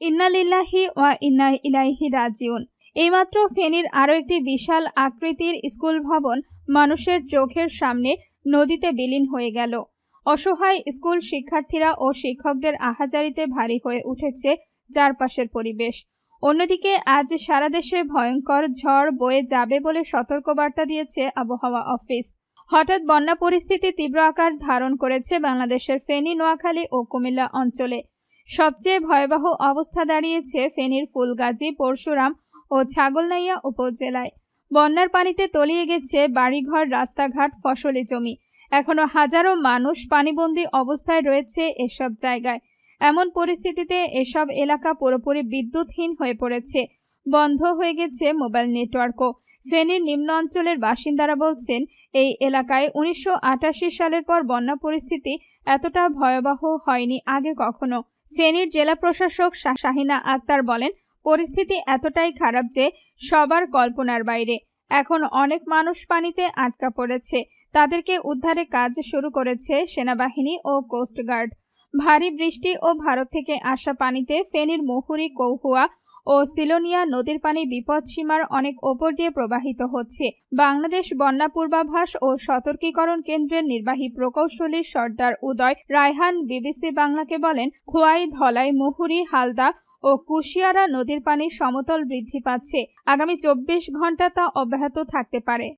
ইন্নালিল্লাহি ওয়া ইন্না ইলাইহি রাজিউন। এইমাত্র ফেনীর আরও একটি বিশাল আকৃতির স্কুল ভবন মানুষের চোখের সামনে নদীতে বিলীন হয়ে গেল। অসহায় স্কুল শিক্ষার্থীরা ও শিক্ষকদের আহাজারিতে ভারী হয়ে উঠেছে চারপাশের পরিবেশ। অন্যদিকে আজ সারা দেশে ভয়ঙ্কর ঝড় বয়ে যাবে বলে সতর্কবার্তা দিয়েছে আবহাওয়া অফিস। হঠাৎ বন্যা পরিস্থিতি তীব্র আকার ধারণ করেছে বাংলাদেশের ফেনী, নোয়াখালী ও কুমিল্লা অঞ্চলে। সবচেয়ে ভয়াবহ অবস্থা দাঁড়িয়েছে ফেনীর ফুলগাজী, পরশুরাম ও ছাগলনাইয়া উপজেলায়। বন্যার পানিতে তলিয়ে গেছে বাড়িঘর, রাস্তাঘাট, ফসলি জমি। এখনও হাজারো মানুষ পানিবন্দী অবস্থায় রয়েছে এসব জায়গায়। এমন পরিস্থিতিতে এসব এলাকা পুরোপুরি বিদ্যুৎহীন হয়ে পড়েছে। বন্ধ হয়ে গেছে মোবাইল নেটওয়ার্কও। ফেনীর নিম্ন অঞ্চলের বাসিন্দারা বলছেন, এই এলাকায় উনিশশো আটাশি সালের পর বন্যা পরিস্থিতি এতটা ভয়াবহ হয়নি আগে কখনো। ফেনীর জেলা প্রশাসক শাহিনা আক্তার বলেন, পরিস্থিতি এতটাই খারাপ যে সবার কল্পনার বাইরে। এখন অনেক মানুষ পানিতে আটকা পড়েছে। তাদেরকে উদ্ধারে কাজ শুরু করেছে সেনাবাহিনী ও কোস্টগার্ড। ভারী বৃষ্টি ও ভারত থেকে আসা পানিতে ফেনীর মহুরি, কৌহুয়া ও সিলোনিয়া নদীর পানি বিপদসীমার অনেক ওপর দিয়ে প্রবাহিত হচ্ছে। বাংলাদেশ বন্যা পূর্বাভাস ও সতর্কীকরণ কেন্দ্রের নির্বাহী প্রকৌশলী সর্দার উদয় রায়হান বিবিসি বাংলাকে বলেন, খোয়াই, ধলাই, মুহুরি, হালদা ও কুশিয়ারা নদীর পানি সমতল বৃদ্ধি পাচ্ছে। আগামী চব্বিশ ঘণ্টা তা অব্যাহত থাকতে পারে।